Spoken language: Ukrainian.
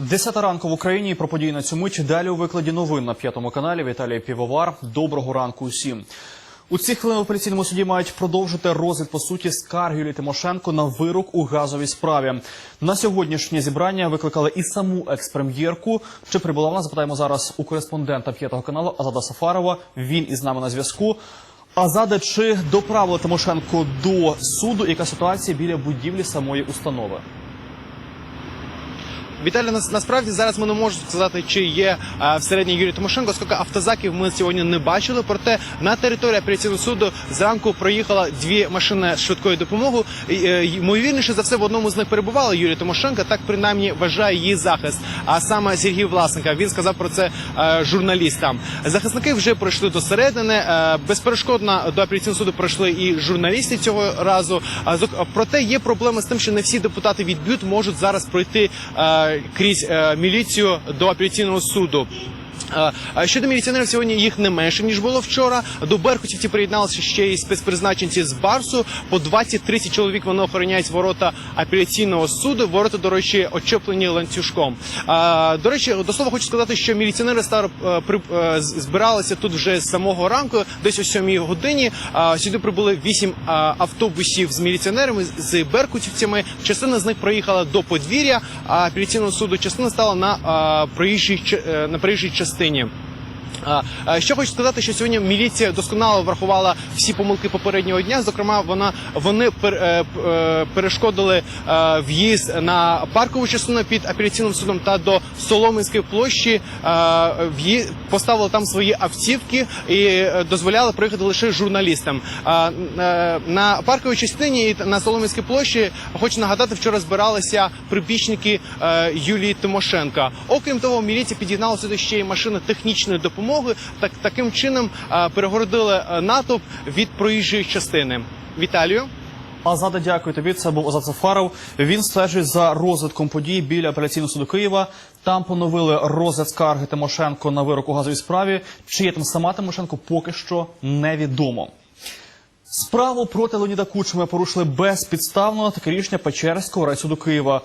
Десята ранку в Україні про події на цю мить. Далі у викладі новин на п'ятому каналі. Віталій Півовар. Доброго ранку усім. У ці хвилини в апеляційному суді мають продовжити розгляд по суті скарги Юлії Тимошенко на вирок у газовій справі. На сьогоднішнє зібрання викликали і саму експрем'єрку. Чи прибула вона? Запитаємо зараз у кореспондента п'ятого каналу Азада Сафарова. Він із нами на зв'язку. Азаде, чи доправили Тимошенко до суду? Яка ситуація біля будівлі самої установи? Віталій, нас, насправді зараз ми не можемо сказати, чи є е, всередині Юрій Тимошенко, оскільки автозаків ми сьогодні не бачили. Проте на території апеляційного суду зранку проїхала дві машини швидкої допомоги. Е, Ймовірніше за все, в одному з них перебувала Юрій Тимошенко. Так принаймні вважає її захист. А саме Сергій Власенка він сказав про це е, журналістам. Захисники вже пройшли до середини. Безперешкодно до апеляційного суду пройшли і журналісти цього разу. А проте є проблеми з тим, що не всі депутати від БЮТ можуть зараз пройти крізь е, міліцію до апеляційного суду. Е, Щодо міліціонерів, сьогодні їх не менше ніж було вчора. До беркутівці приєдналися ще й спецпризначенці з Барсу. По 20-30 чоловік вони охороняють ворота апеляційного суду. Ворота, до речі, очеплені ланцюжком. До речі, до слова хочу сказати, що міліціонери стар е, е, збиралися тут вже з самого ранку, десь о 7 годині. Сюди прибули 8 автобусів з міліціонерами з беркутівцями. Частина з них проїхала до подвір'я апеляційного суду. Частина стала на проїжджій е, на проїжджій частині. А, Що хочу сказати, що сьогодні міліція досконало врахувала всі помилки попереднього дня. Зокрема, вона вони пер, е, е, перешкодили е, в'їзд на паркову частину під апеляційним судом та до Соломинської площі. Поставили там свої автівки і дозволяли проїхати лише журналістам. На парковій частині і на Соломинській площі хочу нагадати, вчора збиралися прибічники Юлії Тимошенка. Окрім того, міліція підігнала сюди ще й машини технічної допомоги. Так таким чином е, перегородили е, натовп від проїжджої частини. Віталію. Азада, дякую тобі. Це був Азад Сафаров. Він стежить за розвитком подій біля апеляційного суду Києва. Там поновили розгляд скарги Тимошенко на вирок у газовій справі. Чи є там сама Тимошенко, поки що невідомо. Справу проти Леоніда Кучми порушили безпідставно таке рішення Печерського райсуду Києва.